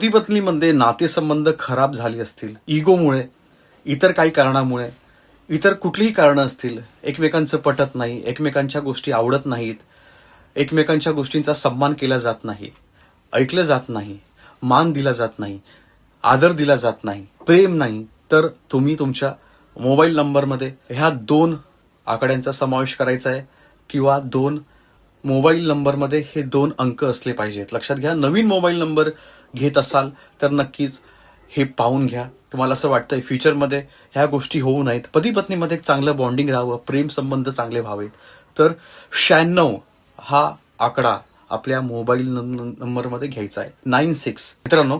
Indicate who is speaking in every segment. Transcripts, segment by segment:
Speaker 1: पती पत्नीमध्ये नातेसंबंध खराब झाले असतील इगोमुळे इतर काही कारणामुळे इतर कुठलीही कारणं असतील एकमेकांचं पटत नाही एकमेकांच्या गोष्टी आवडत नाहीत एकमेकांच्या गोष्टींचा सन्मान केला जात नाही ऐकलं जात नाही मान दिला जात नाही आदर दिला जात नाही प्रेम नाही तर तुम्ही तुमच्या मोबाईल नंबरमध्ये ह्या दोन आकड्यांचा समावेश करायचा आहे किंवा दोन मोबाईल नंबरमध्ये हे दोन अंक असले पाहिजेत. लक्षात घ्या नवीन मोबाईल नंबर घेत असाल तर नक्कीच हे पाहून घ्या. तुम्हाला असं वाटतंय फ्युचरमध्ये ह्या गोष्टी होऊ नयेत पती पत्नीमध्ये एक चांगलं बॉन्डिंग राहावं प्रेम संबंध चांगले व्हावेत. तर शहाण्णव हा आकडा आपल्या मोबाईल नंबरमध्ये घ्यायचा आहे. नाईन सिक्स मित्रांनो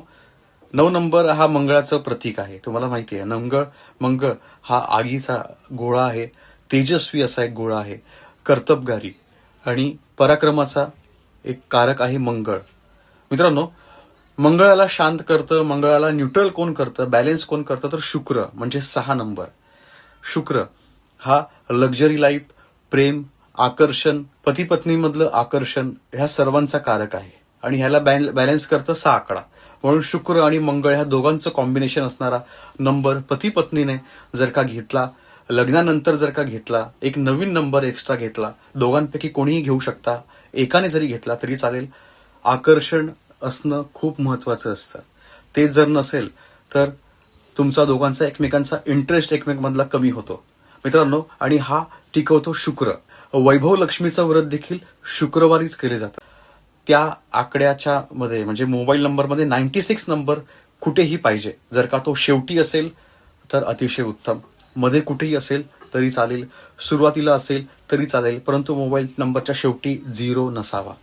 Speaker 1: नऊ नंबर हा मंगळाचं प्रतीक आहे. तुम्हाला माहिती आहे मंगळ मंगळ हा आगीचा गोळा आहे. तेजस्वी असा एक गोळा आहे. कर्तबगारी. आणि पराक्रमाचा एक कारक आहे मंगळ. मित्रांनो मंगळाला शांत करतं मंगळाला न्यूट्रल कोण करतं बॅलेन्स कोण करतं तर शुक्र म्हणजे सहा नंबर. शुक्र हा लक्झरी लाईफ प्रेम आकर्षण पती पत्नीमधलं आकर्षण ह्या सर्वांचा कारक आहे. आणि ह्याला बॅल- बॅलन्स करतं सहा आकडा. म्हणून शुक्र आणि मंगळ ह्या दोघांचं कॉम्बिनेशन असणारा नंबर पती पत्नीने जर का घेतला लग्नानंतर जर का घेतला एक नवीन नंबर एक्स्ट्रा घेतला दोघांपैकी कोणीही घेऊ शकता एकाने जरी घेतला तरी चालेल. आकर्षण असणं खूप महत्वाचं असतं. ते जर नसेल तर तुमचा दोघांचा एकमेकांचा इंटरेस्ट एकमेकांमधला कमी होतो. मित्रांनो आणि हा टिकवतो शुक्र. वैभव लक्ष्मीचं व्रत देखील शुक्रवारीच केले जातं. त्या आकड्याच्या मध्ये म्हणजे मोबाईल नंबरमध्ये नाईन्टी सिक्स नंबर कुठेही पाहिजे. जर का तो शेवटी असेल तर अतिशय उत्तम. मध्ये कुठेही असेल तरी चालेल. सुरुवातीला असेल तरी चालेल. परंतु मोबाईल नंबरच्या शेवटी झिरो नसावा.